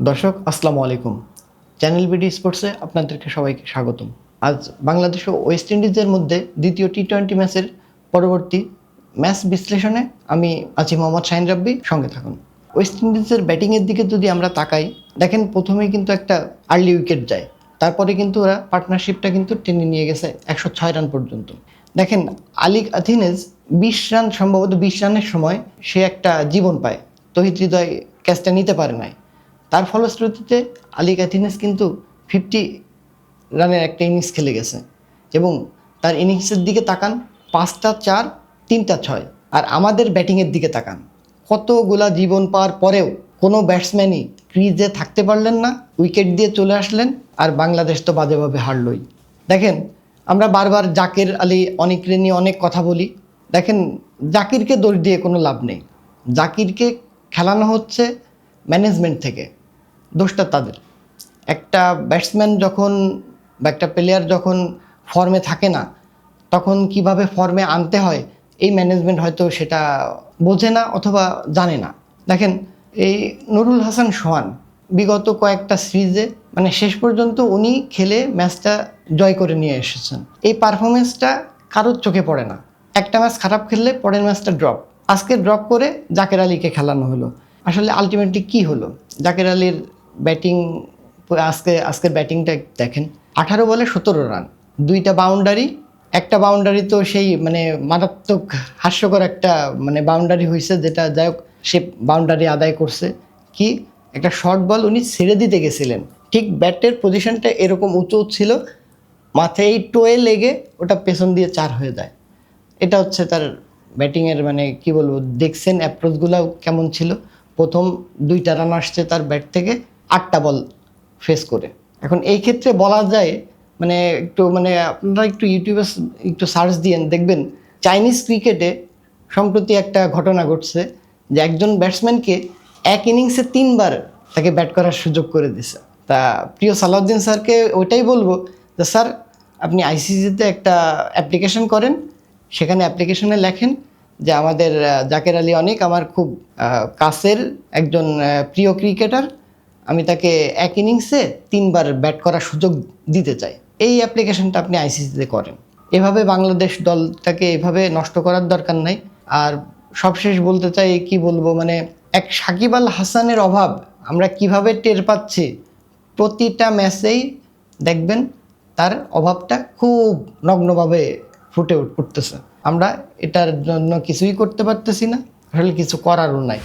দর্শক, আসসালামু আলাইকুম। চ্যানেল বিডি স্পোর্টসে আপনাদেরকে সবাইকে স্বাগতম। আজ বাংলাদেশ ও ওয়েস্ট ইন্ডিজের মধ্যে দ্বিতীয় টি টোয়েন্টি ম্যাচের পরবর্তী ম্যাচ বিশ্লেষণে আমি আছি মোহাম্মদ শাহিন রাব্বি, সঙ্গে থাকুন। ওয়েস্ট ইন্ডিজের ব্যাটিংয়ের দিকে যদি আমরা তাকাই, দেখেন প্রথমেই কিন্তু একটা আর্লি উইকেট যায়। তারপরে কিন্তু ওরা পার্টনারশিপটা কিন্তু টেনে নিয়ে গেছে একশো ছয় রান পর্যন্ত। দেখেন আলিক আথিনেজ বিশ রান, সম্ভবত বিশ রানের সময় সে একটা জীবন পায়। তহিদ হৃদয় ক্যাচটা নিতে পারে নাই। তার ফলশ্রুতিতে আলিক অ্যাথিনেস কিন্তু ফিফটি রানের একটা ইনিংস খেলে গেছে এবং তার ইনিংসের দিকে তাকান পাঁচটা চার, তিনটা ছয়। আর আমাদের ব্যাটিংয়ের দিকে তাকান। কতগুলা জীবন পাওয়ার পরেও কোনো ব্যাটসম্যানই ক্রিজে থাকতে পারলেন না উইকেট দিয়ে চলে আসলেন আর বাংলাদেশ তো বাজেভাবে হারলই। দেখেন, আমরা বারবার জাকির আলী অনেকরে নিয়ে অনেক কথা বলি। দেখেন, জাকিরকে দোষ দিয়ে কোনো লাভ নেই। জাকিরকে খেলানো হচ্ছে ম্যানেজমেন্ট থেকে। দোষটা তাদের। একটা ব্যাটসম্যান যখন বা একটা প্লেয়ার যখন ফর্মে থাকে না, তখন কীভাবে ফর্মে আনতে হয়, এই ম্যানেজমেন্ট হয়তো সেটা বোঝে না অথবা জানে না। দেখেন, এই নুরুল হাসান সোহান বিগত কয়েকটা সিরিজে মানে শেষ পর্যন্ত উনি খেলে ম্যাচটা জয় করে নিয়ে এসেছেন। এই পারফরমেন্সটা কারোর চোখে পড়ে না। একটা ম্যাচ খারাপ খেললে পরের ম্যাচটা ড্রপ আজকে ড্রপ করে জাকের আলীকে খেলানো হলো। আসলে আলটিমেটলি কি হলো? জাকের আলীর ব্যাটিং, আজকে, আজকের ব্যাটিংটা দেখেন, আঠারো বলে সতেরো রান। দুইটা বাউন্ডারি একটা বাউন্ডারি তো সেই মানে মারাত্মক হাস্যকর একটা মানে বাউন্ডারি হয়েছে যেটা যাই হোক, সে বাউন্ডারি আদায় করছে। কি? একটা শর্ট বল উনি ছেড়ে দিতে গেছিলেন। ঠিক ব্যাটের পজিশনটা এরকম উঁচু ছিল, মাথায় এই টোয়ে লেগে ওটা পেছন দিয়ে চার হয়ে যায়। এটা হচ্ছে তার ব্যাটিংয়ের মানে কি বলব, দেখছেন অ্যাপ্রোচগুলো কেমন ছিল। প্রথম দুইটা রান আসছে তার ব্যাট থেকে। আটটা বল ফেস করে। এখন এই ক্ষেত্রে বলা যায় মানে একটু মানে আপনারা একটু ইউটিউবে একটু সার্চ দিয়েন দেখবেন চাইনিজ ক্রিকেটে সম্প্রতি একটা ঘটনা ঘটছে যে একজন ব্যাটসম্যানকে এক ইনিংসে তিনবার তাকে ব্যাট করার সুযোগ করে দিছে তা প্রিয় সালাউদ্দিন স্যারকে ওইটাই বলব যে, স্যার, আপনি আইসিসিতে একটা অ্যাপ্লিকেশন করেন, সেখানে অ্যাপ্লিকেশনে লেখেন যে আমাদের জাকের আলী অনেক আমার খুব কাছের একজন প্রিয় ক্রিকেটার আমি তাকে এক ইনিংসে তিনবার ব্যাট করার সুযোগ দিতে চাই। এই অ্যাপ্লিকেশনটা আপনি আইসিসিতে করেন। এভাবে বাংলাদেশ দলটাকে এভাবে নষ্ট করার দরকার নাই। আর সবশেষ বলতে চাই, কি বলব মানে এক সাকিব আল হাসানের অভাব আমরা কীভাবে টের পাচ্ছি, প্রতিটা ম্যাচেই দেখবেন তার অভাবটা খুব নগ্নভাবে ফুটে উঠতেছে। আমরা এটার জন্য কিছুই করতে পারতেছি না, আসলে কিছু করারও নাই।